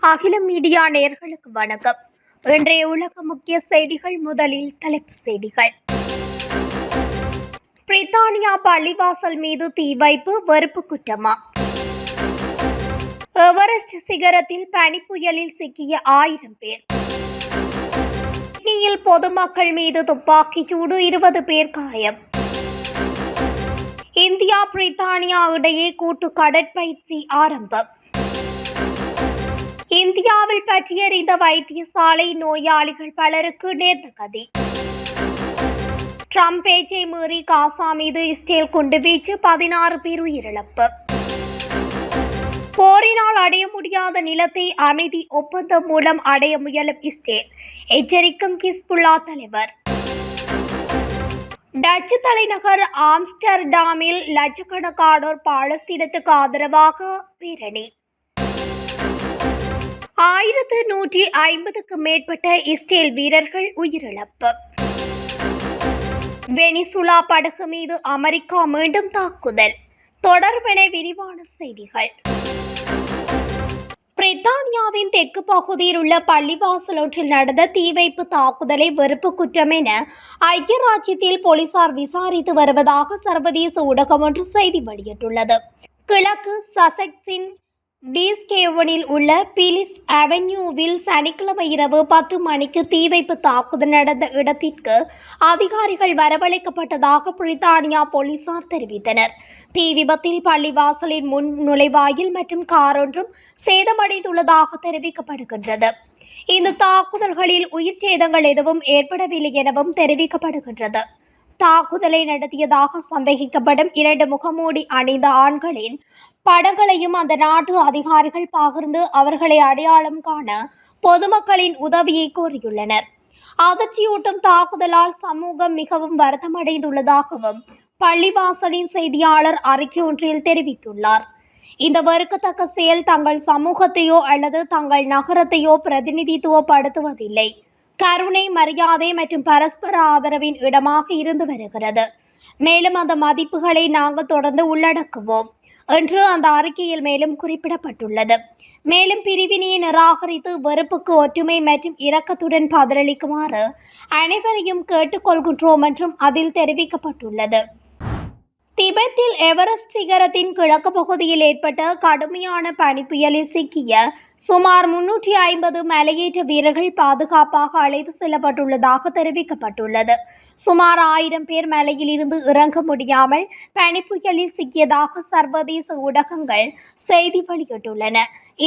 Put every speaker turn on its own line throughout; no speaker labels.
அகில மீடியா நேயர்களுக்கு வணக்கம். இன்றைய உலக முக்கிய செய்திகள் முதலில் தலைப்புச் செய்திகள். பிரித்தானியா பள்ளிவாசல் மீது தீ வைப்பு வெறுப்பு குற்றமா? எவரெஸ்ட் சிகரத்தில் பனிப்புயலில் சிக்கிய ஆயிரம் பேர்? சிட்னியில் பொதுமக்கள் மீது துப்பாக்கி சூடு இருபது பேர் காயம். இந்தியா பிரித்தானியா இடையே கூட்டு கடற்பயிற்சி ஆரம்பம். இந்தியாவில் பற்றியறிந்த வைத்தியசாலை நோயாளிகள் பலருக்கு நேர்ந்த கதி ட்ரம்ப் பேச்சை மீறி காசா மீது இஸ்ரேல் குண்டுவீச்சு பதினாறு பேர் உயிரிழப்பு. போரினால் அடைய முடியாத நிலத்தை அமைதி ஒப்பந்தம் மூலம் அடைய முயலும் இஸ்ரேல் எச்சரிக்கும் கிஸ்புல்லா தலைவர். டச்சு தலைநகர் ஆம்ஸ்டர்டாமில் லட்சக்கணக்கானோர் பாலஸ்தீனத்துக்கு ஆதரவாக பேரணி. ஆயிரத்து நூற்றி ஐம்பதுக்கு மேற்பட்ட இஸ்ரேல் வீரர்கள் உயிரிழப்பு. வெனிசுலா படகு மீது அமெரிக்கா மீண்டும் தாக்குதல். தொடர்பென விரிவான செய்திகள். பிரித்தானியாவின் தெற்கு பகுதியில் உள்ள பள்ளிவாசல் ஒன்றில் நடந்த தீவைப்பு தாக்குதலை வெறுப்பு குற்றம் என ஐக்கிய ராஜ்யத்தில் போலீசார் விசாரித்து வருவதாக சர்வதேச ஊடகம் ஒன்று செய்தி வெளியிட்டுள்ளது. கிழக்கு சசெக்ஸின் டிஸ்கேவனில் உள்ள பிலிஸ் அவென்யூவில் சனிக்கிழமை இரவு பத்து மணிக்கு தீ வைப்பு தாக்குதல் நடந்த இடத்திற்கு அதிகாரிகள் வரவழைக்கப்பட்டதாக பிரித்தானியா போலீசார் தெரிவித்தனர். தீ விபத்தில் பள்ளிவாசலின் முன் நுழைவாயில் மற்றும் காரொன்றும் சேதமடைந்துள்ளதாக தெரிவிக்கப்படுகின்றது. இந்த தாக்குதல்களில் உயிர் சேதங்கள் எதுவும் ஏற்படவில்லை எனவும் தெரிவிக்கப்படுகின்றது. தாக்குதலை நடத்தியதாக சந்தேகிக்கப்படும் இரண்டு முகமூடி அணிந்த ஆண்களின் படங்களையும் அந்த நாட்டு அதிகாரிகள் பகிர்ந்து அவர்களை அடையாளம் காண பொதுமக்களின் உதவியை கோரியுள்ளனர். அதிர்ச்சியூட்டும் தாக்குதலால் சமூகம் மிகவும் வருத்தமடைந்துள்ளதாகவும் பள்ளிவாசலின் செய்தியாளர் அறிக்கை ஒன்றில் தெரிவித்துள்ளார். இந்த வெறுக்கத்தக்க செயல் தங்கள் சமூகத்தையோ அல்லது தங்கள் நகரத்தையோ பிரதிநிதித்துவப்படுத்துவதில்லை. கருணை மரியாதை மற்றும் பரஸ்பர ஆதரவின் இடமாக இருந்து வருகிறது. மேலும் அந்த மதிப்புகளை நாங்கள் தொடர்ந்து உள்ளடக்குவோம். என்று அந்த அறிக்கையில் மேலும் குறிப்பிடப்பட்டுள்ளது. மேலும் பிரிவினையை நிராகரித்து வெறுப்புக்கு ஒற்றுமை மற்றும் இரக்கத்துடன் பதிலளிக்குமாறு அனைவரையும் கேட்டுக்கொள்கின்றோம் என்றும் அதில் தெரிவிக்கப்பட்டுள்ளது. திபெத்தில் எவரெஸ்ட் சிகரத்தின் கிழக்கு பகுதியில் ஏற்பட்ட கடுமையான பனிப்புயலில் சிக்கிய சுமார் முன்னூற்றி ஐம்பது மலையேற்ற வீரர்கள் பாதுகாப்பாக அழைத்து செல்லப்பட்டுள்ளதாக தெரிவிக்கப்பட்டுள்ளது. சுமார் ஆயிரம் பேர் மலையில் இருந்து இறங்க முடியாமல் பனிப்புயலில் சிக்கியதாக சர்வதேச ஊடகங்கள் செய்தி வெளியிட்டுள்ளன.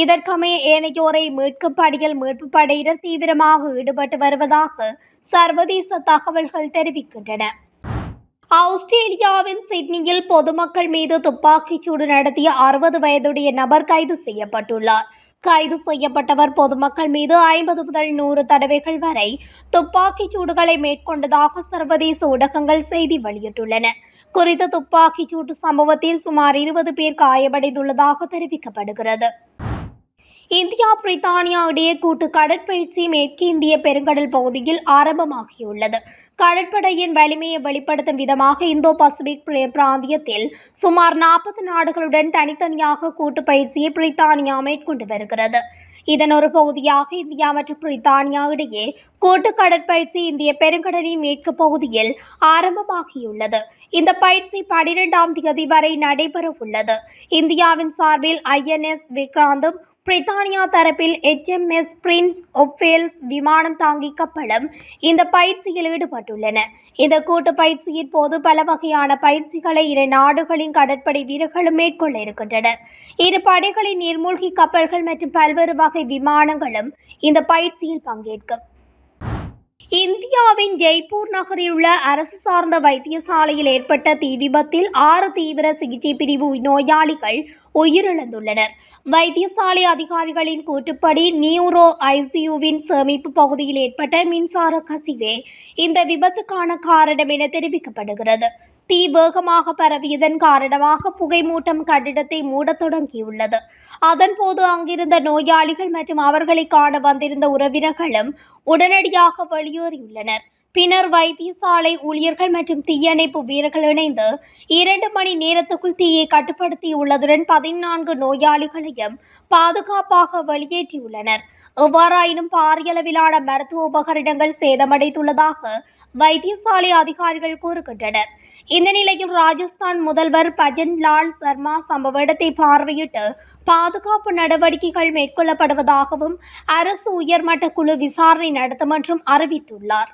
இதற்கமைய ஏனையோரை மீட்கும் பணியில் மீட்பு படையினர் தீவிரமாக ஈடுபட்டு வருவதாக சர்வதேச தகவல்கள் தெரிவிக்கின்றன. ஆஸ்திரேலியாவின் சிட்னியில் பொதுமக்கள் மீது துப்பாக்கிச் சூடு நடத்திய அறுபது வயதுடைய நபர் கைது செய்யப்பட்டுள்ளார். கைது செய்யப்பட்டவர் பொதுமக்கள் மீது ஐம்பது முதல் நூறு தடவைகள் வரை துப்பாக்கிச் சூடுகளை மேற்கொண்டதாக சர்வதேச ஊடகங்கள் செய்தி வெளியிட்டுள்ளன. குறித்த துப்பாக்கிச் சூட்டு சம்பவத்தில் சுமார் இருபது பேர் காயமடைந்துள்ளதாக தெரிவிக்கப்படுகிறது. இந்தியா பிரித்தானியா இடையே கூட்டு கடற்பயிற்சி மேற்கு இந்திய பெருங்கடல் பகுதியில் ஆரம்பமாகியுள்ளது. கடற்படையின் வலிமையை வெளிப்படுத்தும் விதமாக இந்தோ பசிபிக் பிராந்தியத்தில் சுமார் நாற்பது நாடுகளுடன் தனித்தனியாக கூட்டு பயிற்சியை பிரித்தானியா மேற்கொண்டு வருகிறது. இதன் ஒரு பகுதியாக இந்தியா மற்றும் பிரித்தானியா இடையே கூட்டு கடற்பயிற்சி இந்திய பெருங்கடலின் மேற்கு பகுதியில் ஆரம்பமாகியுள்ளது. இந்த பயிற்சி பனிரெண்டாம் தேதி வரை நடைபெற உள்ளது இந்தியாவின் சார்பில் ஐஎன்எஸ் விக்ராந்தும் பிரித்தானியா தரப்பில் எச்எம்எஸ் பிரின்ஸ் ஒஃபேல்ஸ் விமானம் தாங்கி கப்பலும் இந்த பயிற்சியில் ஈடுபட்டுள்ளன. இந்த கூட்டு பயிற்சியின் போது பல வகையான பயிற்சிகளை இரு நாடுகளின் கடற்படை வீரர்களும் மேற்கொள்ள இருக்கின்றனர் இரு படைகளின் நீர்மூழ்கி கப்பல்கள் மற்றும் பல்வேறு வகை விமானங்களும் இந்த பயிற்சியில் பங்கேற்கும். இந்தியாவின் ஜெய்ப்பூர் நகரில் உள்ள அரசு சார்ந்த வைத்தியசாலையில் ஏற்பட்ட தீ விபத்தில் ஆறு தீவிர சிகிச்சை பிரிவு நோயாளிகள் உயிரிழந்துள்ளனர். வைத்தியசாலை அதிகாரிகளின் கூற்றுப்படி நியூரோ ஐசியூவின் சேமிப்பு பகுதியில் ஏற்பட்ட மின்சார கசிவே இந்த விபத்துக்கான காரணம் என தெரிவிக்கப்படுகிறது. தீ வேகமாக பரவியதன் காரணமாக புகைமூட்டம் கட்டிடத்தை மூடத் தொடங்கியுள்ளது. அதன்போது அங்கிருந்த நோயாளிகள் மற்றும் அவர்களை காண வந்திருந்த உறவினர்களும் உடனடியாக வெளியேறியுள்ளனர். பின்னர் வைத்தியசாலை ஊழியர்கள் மற்றும் தீயணைப்பு வீரர்கள் இணைந்து இரண்டு மணி நேரத்துக்குள் தீயை கட்டுப்படுத்தியுள்ளதுடன் பதினான்கு நோயாளிகளையும் பாதுகாப்பாக வெளியேற்றியுள்ளனர். எவ்வாறாயினும் பாரியளவிலான மருத்துவ உபகரணங்கள் சேதமடைந்துள்ளதாக வைத்தியசாலை அதிகாரிகள் கூறுகின்றனர். இந்த நிலையில் ராஜஸ்தான் முதல்வர் பஜன்லால் சர்மா சம்பவ இடத்தை பார்வையிட்டு பாதுகாப்பு நடவடிக்கைகள் மேற்கொள்ளப்படுவதாகவும் அரசு உயர்மட்ட குழு விசாரணை நடத்தும் என்றும் அறிவித்துள்ளார்.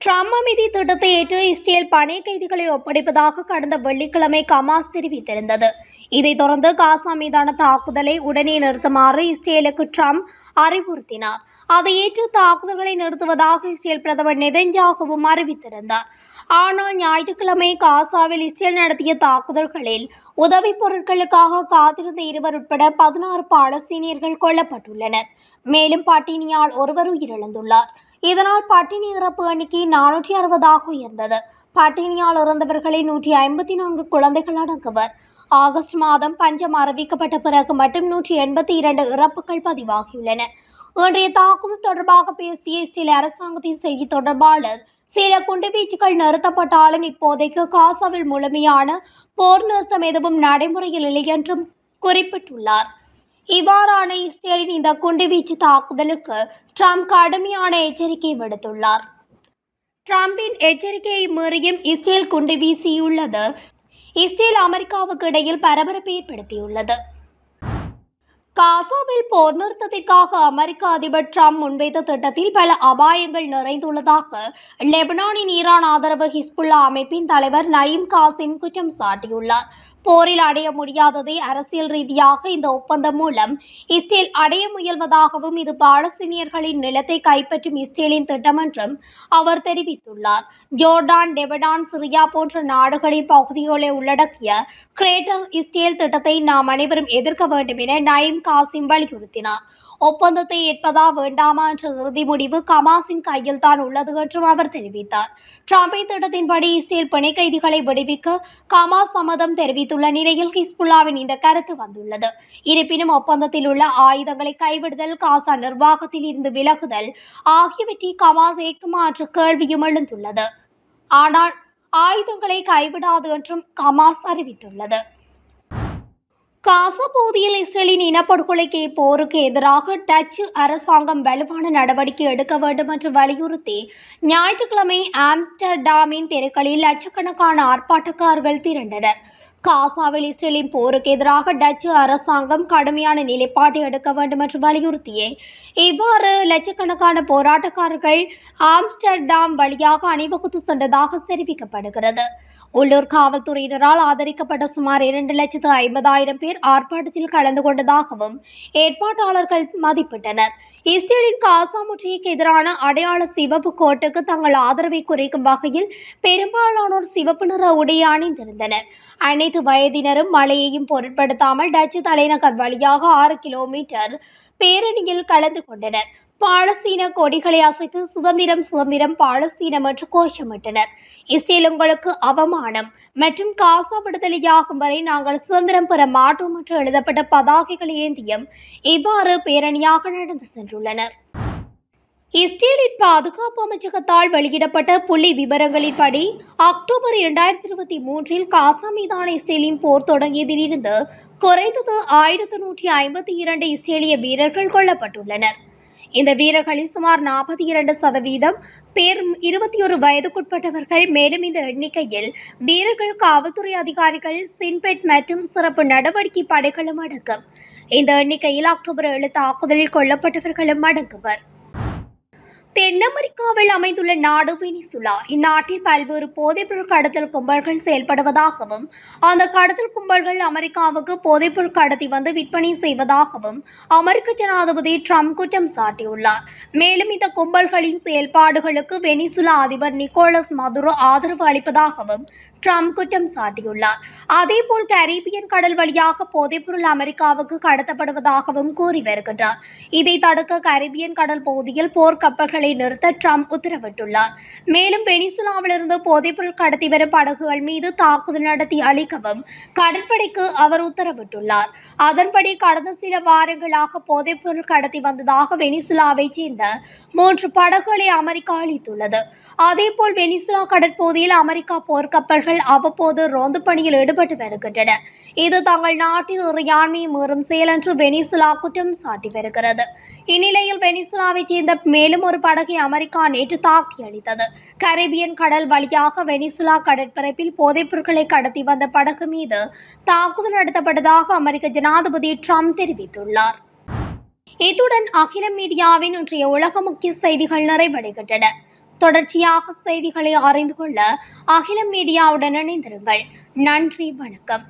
ட்ரம்ப் அமைதி திட்டத்தை ஏற்று இஸ்ரேல் பணி கைதிகளை ஒப்படைப்பதாக கடந்த வெள்ளிக்கிழமை கமாஸ் தெரிவித்திருந்தது. இதைத் தொடர்ந்து காசா மீதான தாக்குதலை உடனே நிறுத்துமாறு இஸ்ரேலுக்கு ட்ரம்ப் அறிவுறுத்தினார். அதை ஏற்று தாக்குதல்களை நிறுத்துவதாக இஸ்ரேல் பிரதமர் நெதஞ்சாகவும் அறிவித்திருந்தார். ஆனால் ஞாயிற்றுக்கிழமை காசாவில் இஸ்ரேல் நடத்திய தாக்குதல்களில் உதவிப் பொருட்களுக்காக காத்திருந்த இருவர் உட்பட பதினாறு பாலஸ்தீனியர்கள் கொல்லப்பட்டுள்ளனர். மேலும் பட்டினியால் ஒருவர் உயிரிழந்துள்ளார். இதனால் பட்டினி இறப்பு எண்ணிக்கை நானூற்றி அறுபதாக உயர்ந்தது. பட்டினியால் இறந்தவர்களில் நூற்றி ஐம்பத்தி நான்கு குழந்தைகள் அடங்குவர். ஆகஸ்ட் மாதம் பஞ்சம் அறிவிக்கப்பட்ட பிறகு மட்டும் நூற்றி எண்பத்தி இரண்டு இறப்புகள் பதிவாகியுள்ளன. இன்றைய தாக்குதல் தொடர்பாக பேசிய இஸ்ரேல் அரசாங்கத்தின் செய்தி தொடர்பாளர் சில குண்டுவீச்சுகள் நிறுத்தப்பட்டாலும் இப்போதைக்கு காசாவில் முழுமையான போர் நிறுத்தம் எதுவும் நடைமுறையில் இல்லை என்றும் குறிப்பிட்டுள்ளார். இவ்வாறான இஸ்ரேலின் இந்த குண்டுவீச்சு தாக்குதலுக்கு ட்ரம்ப் கடுமையான எச்சரிக்கை விடுத்துள்ளார். ட்ரம்பின் எச்சரிக்கையை மீறியும் இஸ்ரேல் குண்டு வீசியுள்ளது. இஸ்ரேல் அமெரிக்காவுக்கு இடையில் பரபரப்பை ஏற்படுத்தியுள்ளது. காசாவில் போர் நிறுத்தத்திற்காக அமெரிக்க அதிபர் ட்ரம்ப் முன்வைத்த திட்டத்தில் பல அபாயங்கள் நிறைந்துள்ளதாக லெபனானின் ஈரான் ஆதரவு ஹிஸ்புல்லா அமைப்பின் தலைவர் நயீம் காசிம் குற்றம் சாட்டியுள்ளார். போரில் அடைய முடியாததை அரசியல் ரீதியாக இந்த ஒப்பந்தம் மூலம் இஸ்ரேல் அடைய முயல்வதாகவும் இது பாலஸ்தீனியர்களின் நிலத்தை கைப்பற்றும் இஸ்ரேலின் திட்டம் என்றும் அவர் தெரிவித்துள்ளார். ஜோர்டான் டெபடான் சிரியா போன்ற நாடுகளின் பகுதிகளை உள்ளடக்கிய கிரேட்டர் இஸ்ரேல் திட்டத்தை நாம் அனைவரும் எதிர்க்க வேண்டும் என நயீம் காசிம் வலியுறுத்தினார். ஒப்பந்தத்தை ஏற்பதா வேண்டாமா என்ற இறுதி முடிவு கமாஸின் கையில் தான் உள்ளது என்றும் அவர் தெரிவித்தார். ட்ரம்பின் திட்டத்தின்படி இஸ்ரேல் பிணை கைதிகளை விடுவிக்க கமாஸ் சம்மதம் தெரிவித்துள்ள நிலையில் ஹிஸ்புல்லாவின் இந்த கருத்து வந்துள்ளது. இருப்பினும் ஒப்பந்தத்தில் உள்ள ஆயுதங்களை கைவிடுதல் காசா நிர்வாகத்தில் இருந்து விலகுதல் ஆகியவற்றை கமாஸ் ஏற்குமா என்ற கேள்வியும் எழுந்துள்ளது. ஆனால் ஆயுதங்களை கைவிடாது என்றும் கமாஸ் அறிவித்துள்ளது. காசா பகுதியில் இஸ்ரேலின் இனப்படுகொலைக்கு போருக்கு எதிராக டச்சு அரசாங்கம் வலுவான நடவடிக்கை எடுக்க வேண்டும் என்று வலியுறுத்தி ஞாயிற்றுக்கிழமை ஆம்ஸ்டர்டாமின் தெருக்களில் லட்சக்கணக்கான ஆர்ப்பாட்டக்காரர்கள் திரண்டனர். காசாவில் இஸ்ரேலின் போருக்கு எதிராக டச்சு அரசாங்கம் கடுமையான நிலைப்பாட்டை எடுக்க வேண்டும் என்று வலியுறுத்தியே. இவ்வாறு லட்சக்கணக்கான போராட்டக்காரர்கள் ஆம்ஸ்டர்டாம் வழியாக அணிவகுத்து சென்றதாக தெரிவிக்கப்படுகிறது. உள்ளூர் காவல்துறையினரால் ஆதரிக்கப்பட்ட சுமார் இரண்டு லட்சத்து ஐம்பதாயிரம் பேர் ஆர்ப்பாட்டத்தில் கலந்து கொண்டதாகவும் ஏற்பாட்டாளர்கள் மதிப்பிட்டனர். இஸ்ரேலின் காசா முற்றிக்கு எதிரான அடையாள சிவப்பு கோட்டுக்கு தங்கள் ஆதரவை குறைக்கும் வகையில் பெரும்பாலானோர் சிவப்பு நிற உடையை அணிந்திருந்தனர். அனைத்து அனைத்து வயதினரும் மழையையும் பொருட்படுத்தாமல் டச்சு தலைநகர் வழியாக ஆறு கிலோமீட்டர் பேரணியில் கலந்து கொண்டனர். பாலஸ்தீன கொடிகளை அசைத்து சுதந்திரம் சுதந்திரம் பாலஸ்தீனம் என்று கோஷமிட்டனர். இஸ்ரேல் உங்களுக்கு அவமானம். மற்றும் காசா விடுதலையாகும் வரை நாங்கள் சுதந்திரம் பெற மாட்டோம் என்று எழுதப்பட்ட பதாகைகள் ஏந்தியும் இவ்வாறு பேரணியாக நடந்து சென்றுள்ளனர். இஸ்ரேலின் பாதுகாப்பு அமைச்சகத்தால் வெளியிடப்பட்ட புள்ளி விவரங்களின்படி அக்டோபர் இரண்டாயிரத்தி இருபத்தி மூன்றில் காசா மீதான இஸ்ரேலின் போர் தொடங்கியதிலிருந்து குறைந்தது ஆயிரத்து நூற்றி ஐம்பத்தி இரண்டு இஸ்ரேலிய வீரர்கள் கொல்லப்பட்டுள்ளனர். இந்த வீரர்களில் சுமார் நாற்பத்தி இரண்டு சதவீதம் பேர் இருபத்தி ஒரு வயதுக்குட்பட்டவர்கள். மேலும் இந்த எண்ணிக்கையில் வீரர்கள் காவல்துறை அதிகாரிகள் சின்பெட் மற்றும் சிறப்பு நடவடிக்கை படைகளும் அடங்கும் இந்த எண்ணிக்கையில் அக்டோபர் ஏழு தாக்குதலில் கொல்லப்பட்டவர்களும் அடங்குவர். தென் அமெரிக்காவில் அமைந்துள்ள நாடு வெனிசுலா. இந்நாட்டில் பல்வேறு போதைப்பொருள் கடத்தல் கும்பல்கள் செயல்படுவதாகவும் அந்த கடத்தல் கும்பல்கள் அமெரிக்காவுக்கு போதைப்பொருள் கடத்தி வந்து விற்பனை செய்வதாகவும் அமெரிக்க ஜனாதிபதி ட்ரம்ப் குற்றம் சாட்டியுள்ளார். மேலும் இந்த கும்பல்களின் செயல்பாடுகளுக்கு வெனிசுலா அதிபர் நிக்கோலஸ் மதுரோ ஆதரவு அளிப்பதாகவும் ட்ரம்ப் குற்றம் சாட்டியுள்ளார். அதேபோல் கரீபியன் கடல் வழியாக போதைப்பொருள் அமெரிக்காவுக்கு கடத்தப்படுவதாகவும் கூறி வருகின்றார். இதை தடுக்க கரீபியன் கடல் பகுதியில் போர்க்கப்பல்களை நிறுத்த ட்ரம்ப் உத்தரவிட்டுள்ளார். மேலும் வெனிசுலாவிலிருந்து போதைப்பொருள் கடத்தி வரும் படகுகள் மீது தாக்குதல் நடத்தி அளிக்கவும் கடற்படைக்கு அவர் உத்தரவிட்டுள்ளார். அதன்படி கடந்த சில வாரங்களாக போதைப்பொருள் கடத்தி வந்ததாக வெனிசுலாவைச் சேர்ந்த மூன்று படகுகளை அமெரிக்கா அளித்துள்ளது. அதேபோல் வெனிசுலா கடற்பகுதியில் அமெரிக்கா போர்க்கப்பல்கள் அவ்வப்போது ரோந்து பணியில் ஈடுபட்டு வருகின்றன. இது தங்கள் நாட்டின் இறையாண்மையை மீறும் செயல் என்று வெனிசுலா குற்றம் சாட்டி வருகிறது. இந்நிலையில் வெனிசுலாவைச் சேர்ந்த மேலும் ஒரு படகை அமெரிக்கா நேற்று தாக்கி அளித்தது கரீபியன் கடல் வழியாக வெனிசுலா கடற்பரப்பில் போதைப் பொருட்களை கடத்தி வந்த படகு மீது தாக்குதல் நடத்தப்பட்டதாக அமெரிக்க ஜனாதிபதி ட்ரம்ப் தெரிவித்துள்ளார். இத்துடன் அகில மீடியாவின் இன்றைய உலக முக்கிய செய்திகள் நிறைவடைகின்றன. தொடர்ச்சியாக செய்திகளை அறிந்து கொள்ள அகில மீடியாவுடன் இணைந்திருங்கள். நன்றி வணக்கம்.